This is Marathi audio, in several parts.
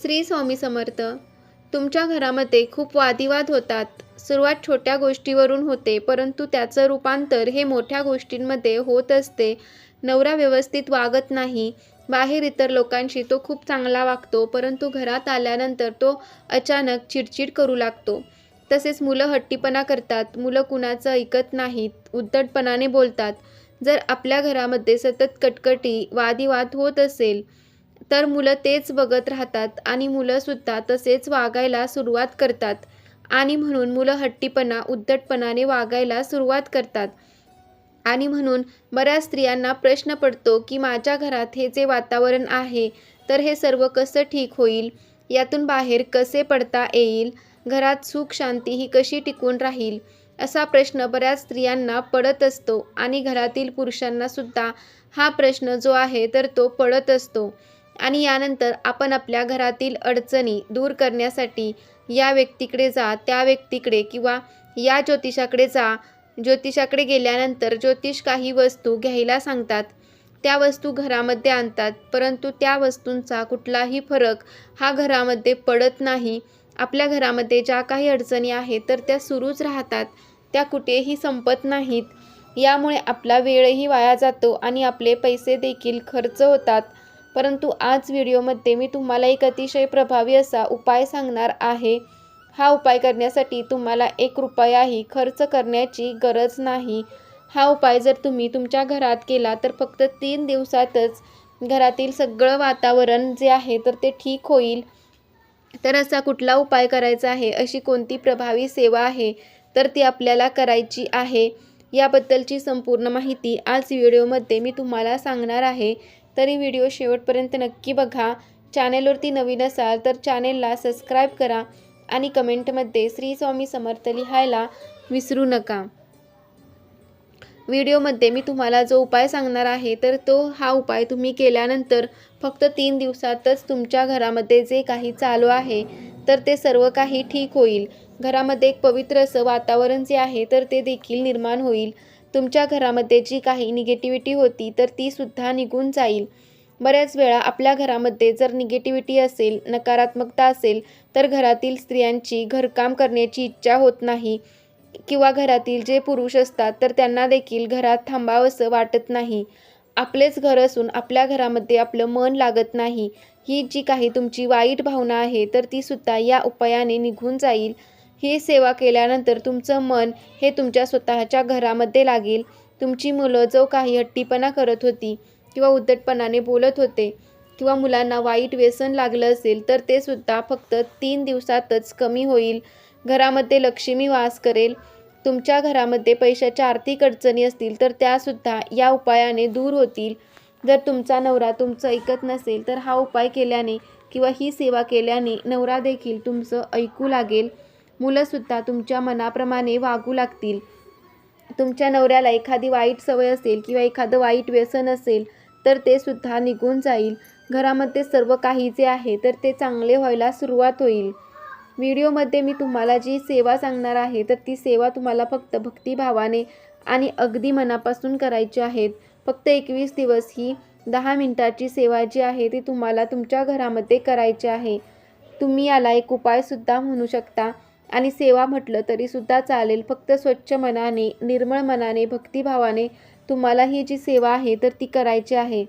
श्री स्वामी समर्थ तुमच्या घरामध्ये खूप वादिवाद होतात. सुरुवात छोट्या गोष्टीवरून होते परंतु त्याचं रूपांतर हे मोठ्या गोष्टींमध्ये होत असते. नवरा व्यवस्थित वागत नाही. बाहेर इतर लोकांशी तो खूप चांगला वागतो परंतु घरात आल्यानंतर तो अचानक चिडचिड करू लागतो. तसेच मुलं हट्टीपणा करतात मुलं कुणाचं ऐकत नाहीत उद्धटपणाने बोलतात. जर आपल्या घरामध्ये सतत कटकटी वादिवाद होत असेल तर मुलं तेच बघत राहतात आणि मुलंसुद्धा तसेच वागायला सुरुवात करतात. आणि म्हणून मुलं हट्टीपणा उद्धटपणाने वागायला सुरुवात करतात. आणि म्हणून बऱ्याच स्त्रियांना प्रश्न पडतो की माझ्या घरात हे जे वातावरण आहे तर हे सर्व कसं ठीक होईल? यातून बाहेर कसे पडता येईल? घरात सुख शांती ही कशी टिकून राहील? असा प्रश्न बऱ्याच स्त्रियांना पडत असतो. आणि घरातील पुरुषांनासुद्धा हा प्रश्न जो आहे तर तो पडत असतो. आणि यानंतर आपण आपल्या घरातील अडचणी दूर करण्यासाठी या व्यक्तीकडे जा त्या व्यक्तीकडे किंवा या ज्योतिषाकडे जा. ज्योतिषाकडे गेल्यानंतर ज्योतिष काही वस्तू घ्यायला सांगतात. त्या वस्तू घरामध्ये आणतात परंतु त्या वस्तूंचा कुठलाही फरक हा घरामध्ये पडत नाही. आपल्या घरामध्ये ज्या काही अडचणी आहेत तर त्या सुरूच राहतात. त्या कुठेही संपत नाहीत. यामुळे आपला वेळही वाया जातो आणि आपले पैसे देखील खर्च होतात. परंतु आज व्हिडिओमध्ये मी तुम्हाला एक अतिशय प्रभावी असा उपाय सांगणार आहे. हा उपाय करण्यासाठी तुम्हाला एक रुपयाही खर्च करण्याची गरज नाही. हा उपाय जर तुम्ही तुमच्या घरात केला तर फक्त तीन दिवसातच घरातील सगळं वातावरण जे आहे तर ते ठीक होईल. तर असा कुठला उपाय करायचा आहे? अशी कोणती प्रभावी सेवा आहे? तर ती आपल्याला करायची आहे. याबद्दलची संपूर्ण माहिती आज व्हिडिओमध्ये मी तुम्हाला सांगणार आहे. तरी व्हिडिओ शेवटपर्यंत नक्की बघा. चॅनेलवरती नवीन असाल तर चॅनेलला सबस्क्राईब करा आणि कमेंटमध्ये श्री स्वामी समर्थ लिहायला विसरू नका. व्हिडिओमध्ये मी तुम्हाला जो उपाय सांगणार आहे तर तो हा उपाय तुम्ही केल्यानंतर फक्त तीन दिवसातच तुमच्या घरामध्ये जे काही चालू आहे तर ते सर्व काही ठीक होईल. घरामध्ये एक पवित्र असं वातावरण जे आहे तर ते देखील निर्माण होईल. तुमच्या घरामध्ये जी काही निगेटिव्हिटी होती तर ती सुद्धा निघून जाईल. बऱ्याच वेळा आपल्या घरामध्ये जर निगेटिव्हिटी असेल नकारात्मकता असेल तर घरातील स्त्रियांची घरकाम करण्याची इच्छा होत नाही. किंवा घरातील जे पुरुष असतात तर त्यांना देखील घरात थांबावंसं वाटत नाही. आपलेच घर असून आपल्या घरामध्ये आपलं मन लागत नाही. ही जी काही तुमची वाईट भावना आहे तर ती सुद्धा या उपायाने निघून जाईल. ही सेवा केल्यानंतर तुमचं मन हे तुमच्या स्वतःच्या घरामध्ये लागेल. तुमची मुलं जो काही हट्टीपणा करत होती किंवा उद्धटपणाने बोलत होते किंवा मुलांना वाईट व्यसन लागलं असेल तर ते सुद्धा फक्त तीन दिवसातच कमी होईल. घरामध्ये लक्ष्मी वास करेल. तुमच्या घरामध्ये पैशाच्या आर्थिक अडचणी असतील तर त्यासुद्धा या उपायाने दूर होतील. जर तुमचा नवरा तुमचं ऐकत नसेल तर हा उपाय केल्याने किंवा ही सेवा केल्याने नवरा देखील तुमचं ऐकू लागेल. मुलंसुद्धा तुमच्या मनाप्रमाणे वागू लागतील. तुमच्या नवऱ्याला एखादी वाईट सवय असेल किंवा एखादं वाईट व्यसन असेल तर ते सुद्धा निघून जाईल. घरामध्ये सर्व काही जे आहे तर ते चांगले व्हायला सुरुवात होईल. व्हिडिओमध्ये मी तुम्हाला जी सेवा सांगणार आहे तर ती सेवा तुम्हाला फक्त भक्तिभावाने आणि अगदी मनापासून करायची आहेत फक्त एकवीस दिवस ही दहा मिनिटाची सेवा जी आहे ती तुम्हाला तुमच्या घरामध्ये करायची आहे. तुम्ही याला एक उपायसुद्धा म्हणू शकता. आणि सेवा म्हटलं तरीसुद्धा चालेल. फक्त स्वच्छ मनाने निर्मळ मनाने भक्तिभावाने तुम्हाला ही जी सेवा आहे तर ती करायची आहे.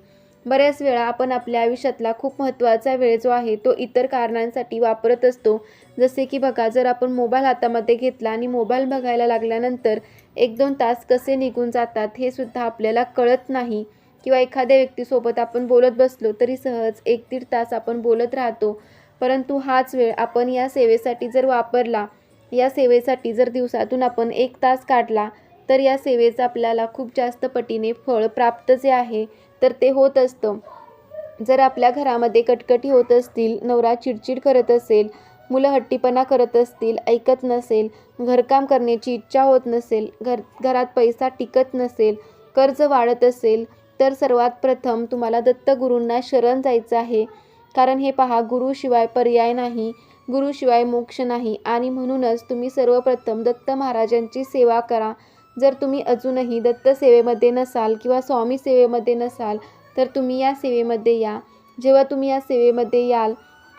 बऱ्याच वेळा आपण आपल्या आयुष्यातला खूप महत्त्वाचा वेळ जो आहे तो इतर कारणांसाठी वापरत असतो. जसे की बघा जर आपण मोबाईल हातामध्ये घेतला आणि मोबाईल बघायला लागल्यानंतर एक दोन तास कसे निघून जातात हे सुद्धा आपल्याला कळत नाही. किंवा एखाद्या व्यक्तीसोबत आपण बोलत बसलो तरी सहज एक दीड तास आपण बोलत राहतो. परंतु हाच वेळ आपण या सेवेसाठी जर वापरला या सेवेसाठी जर दिवसातून आपण एक तास काढला तर या सेवेचं आपल्याला खूप जास्त पटीने फळ प्राप्त जे आहे तर ते होत असतं. जर आपल्या घरामध्ये कटकटी होत असतील नवरा चिडचिड करत असेल मुलं हट्टीपणा करत असतील ऐकत नसेल घरकाम करण्याची इच्छा होत नसेल घर घरात पैसा टिकत नसेल कर्ज वाढत असेल तर सर्वात प्रथम तुम्हाला दत्तगुरूंना शरण जायचं आहे. कारण हे पहा गुरुशिवाय पर्याय नाही गुरुशिवाय मोक्ष नाही. आणि म्हणूनच तुम्ही सर्वप्रथम दत्त महाराजांची सेवा करा. जर तुम्ही अजूनही दत्त सेवेमध्ये नसाल किंवा स्वामी सेवेमध्ये नसाल तर तुम्ही या सेवेमध्ये या. जेव्हा तुम्ही या सेवेमध्ये याल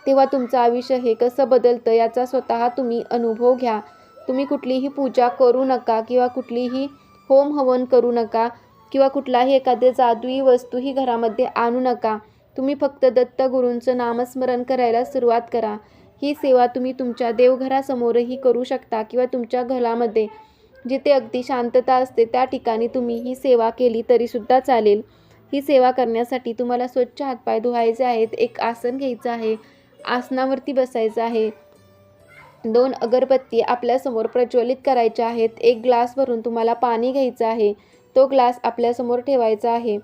तेव्हा तुमचं आयुष्य हे कसं बदलतं याचा स्वतः तुम्ही अनुभव घ्या. तुम्ही कुठलीही पूजा करू नका किंवा कुठलीही होम हवन करू नका किंवा कुठलाही एखादे जादुई वस्तूही घरामध्ये आणू नका. तुम्ही फक्त दत्तगुरूंचं नामस्मरण करायला सुरुवात करा. ही सेवा तुम्ही तुमच्या देवघरासमोरही करू शकता किंवा तुमच्या घरामध्ये जिथे अगदी शांतता असते त्या ठिकाणी तुम्ही ही सेवा केली तरीसुद्धा चालेल. ही सेवा करण्यासाठी तुम्हाला स्वच्छ हातपाय धुवायचे आहेत एक आसन घ्यायचं आहे आसनावरती बसायचं आहे. दोन अगरबत्ती आपल्यासमोर प्रज्वलित करायच्या आहेत एक ग्लास भरून तुम्हाला पाणी घ्यायचं आहे तो ग्लास आपल्यासमोर ठेवायचा आहे.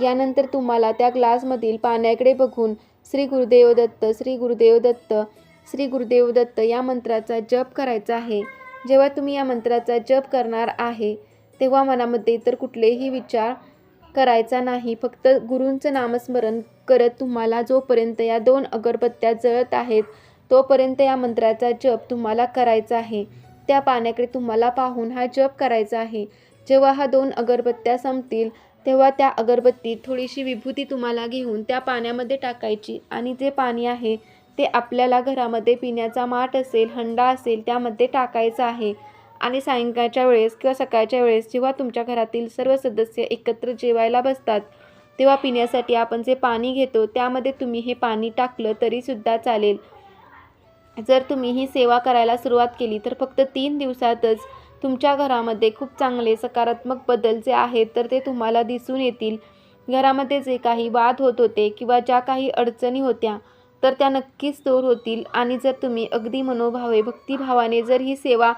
यानंतर तुम्हाला त्या ग्लासमधील पाण्याकडे बघून श्री गुरुदेव दत्त श्री गुरुदेव दत्त श्री गुरुदेव दत्त या मंत्राचा जप करायचा आहे. जेव्हा तुम्ही या मंत्राचा जप करणार आहे तेव्हा मनामध्ये इतर कुठलेही विचार करायचा नाही. फक्त गुरूंचं नामस्मरण करत तुम्हाला जोपर्यंत या दोन अगरबत्त्या जळत आहेत तोपर्यंत या मंत्राचा जप तुम्हाला करायचा आहे. त्या पाण्याकडे तुम्हाला पाहून हा जप करायचा आहे. जेव्हा हा दोन अगरबत्त्या संपतील तेव्हा त्या अगरबत्तीत थोडीशी विभूती तुम्हाला घेऊन त्या पाण्यामध्ये टाकायची. आणि जे पाणी आहे ते आपल्याला घरामध्ये पिण्याचा माठ असेल हंडा असेल त्यामध्ये टाकायचं आहे. आणि सायंकाळच्या वेळेस किंवा सकाळच्या वेळेस जेव्हा तुमच्या घरातील सर्व सदस्य एकत्र जेवायला बसतात तेव्हा पिण्यासाठी आपण जे पाणी घेतो त्यामध्ये तुम्ही हे पाणी टाकलं तरीसुद्धा चालेल. जर तुम्ही ही सेवा करायला सुरुवात केली तर फक्त तीन दिवसातच तुमच्या घरामध्ये खूप चांगले सकारात्मक बदल जे आहेत तर ते तुम्हाला दिसून येतील. घरामध्ये जे काही वाद होत होते किंवा ज्या काही अडचणी होत्या तर त्या नक्कीच दूर होतील. आणि जर तुम्ही अगदी मनोभावे भक्तिभावाने जर ही सेवा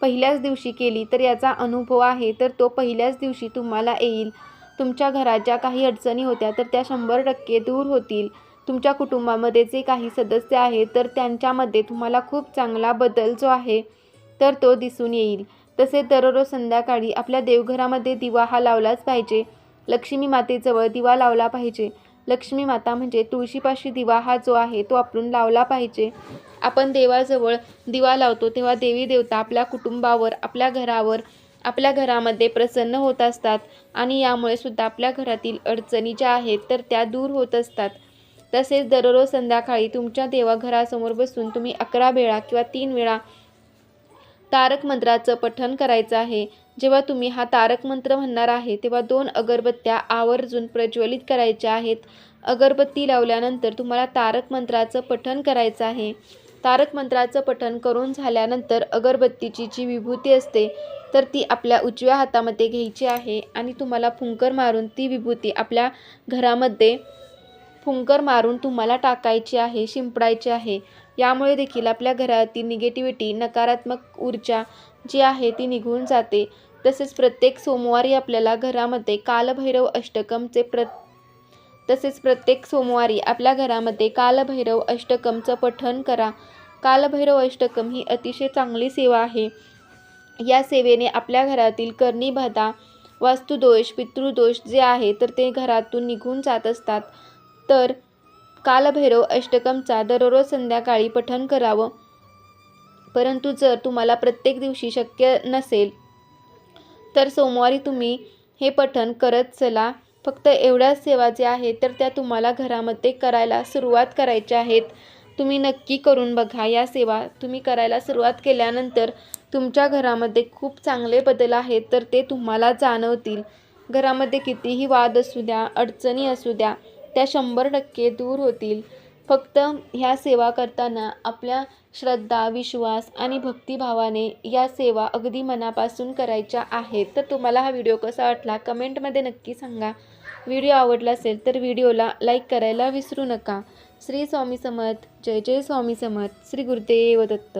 पहिल्याच दिवशी केली तर याचा अनुभव आहे तर तो पहिल्याच दिवशी तुम्हाला येईल. तुमच्या घरात ज्या काही अडचणी होत्या तर त्या शंभर टक्के दूर होतील. तुमच्या कुटुंबामध्ये जे काही सदस्य आहेत तर त्यांच्यामध्ये तुम्हाला खूप चांगला बदल जो आहे तर तो दिसून येईल. तसेच दररोज संध्याकाळी आपल्या देवघरामध्ये दिवा हा लावलाच पाहिजे. लक्ष्मी मातेजवळ दिवा लावला पाहिजे. लक्ष्मी माता म्हणजे तुळशीपाशी दिवा हा जो आहे तो आपण लावला पाहिजे. आपण देवाजवळ दिवा लावतो तेव्हा देवी देवता आपल्या कुटुंबावर आपल्या घरावर आपल्या घरामध्ये प्रसन्न होत असतात आणि यामुळे सुद्धा आपल्या घरातील अडचणी ज्या आहेत तर त्या दूर होत असतात. तसेच दररोज संध्याकाळी तुमच्या देवाघरासमोर बसून तुम्ही अकरा वेळा किंवा तीन वेळा तारक मंत्राचं पठण करायचं आहे. जेव्हा तुम्ही हा तारक मंत्र म्हणणार आहे तेव्हा दोन अगरबत्त्या आवर्जून प्रज्वलित करायच्या आहेत. अगरबत्ती लावल्यानंतर तुम्हाला तारक मंत्राचं पठण करायचं आहे. तारक मंत्राचं पठण करून झाल्यानंतर अगरबत्तीची जी विभूती असते तर ती आपल्या उजव्या हातामध्ये घ्यायची आहे आणि तुम्हाला फुंकर मारून ती विभूती आपल्या घरामध्ये फुंकर मारून तुम्हाला टाकायची आहे शिंपडायची आहे. यामुळे देखील आपल्या घरातील निगेटिव्हिटी नकारात्मक ऊर्जा जी आहे ती निघून जाते. तसेच प्रत्येक सोमवारी आपल्याला घरामध्ये कालभैरव अष्टकमचे प्र तसेच प्रत्येक सोमवारी आपल्या घरामध्ये कालभैरव अष्टकमचं पठण करा. कालभैरव अष्टकम ही अतिशय चांगली सेवा आहे. या सेवेने आपल्या घरातील करणी बाधा वास्तुदोष पितृदोष जे आहे तर ते घरातून निघून जात असतात. तर कालभैरव अष्टकमचा दररोज संध्याकाळी पठन करावं. परंतु जर तुम्हाला प्रत्येक दिवशी शक्य नसेल तर सोमवारी तुम्ही हे पठन करत चला. फक्त एवढ्याच सेवा ज्या आहेत तर त्या तुम्हाला घरामध्ये करायला सुरुवात करायच्या आहेत. तुम्ही नक्की करून बघा या सेवा तुम्ही करायला सुरुवात केल्यानंतर तुमच्या घरामध्ये खूप चांगले बदल आहेत तर ते तुम्हाला जाणवतील. घरामध्ये कितीही वाद असू द्या अडचणी असू द्या त्या शंभर टक्के दूर होतील. फक्त ह्या सेवा करताना आपल्या श्रद्धा विश्वास आणि भक्तिभावाने या सेवा अगदी मनापासून करायच्या आहेत. तर तुम्हाला हा व्हिडिओ कसा वाटला? कमेंटमध्ये नक्की सांगा. व्हिडिओ आवडला असेल तर व्हिडिओला लाईक करायला विसरू नका. श्री स्वामी समर्थ. जय जय स्वामी समर्थ. श्री गुरुदेव दत्त.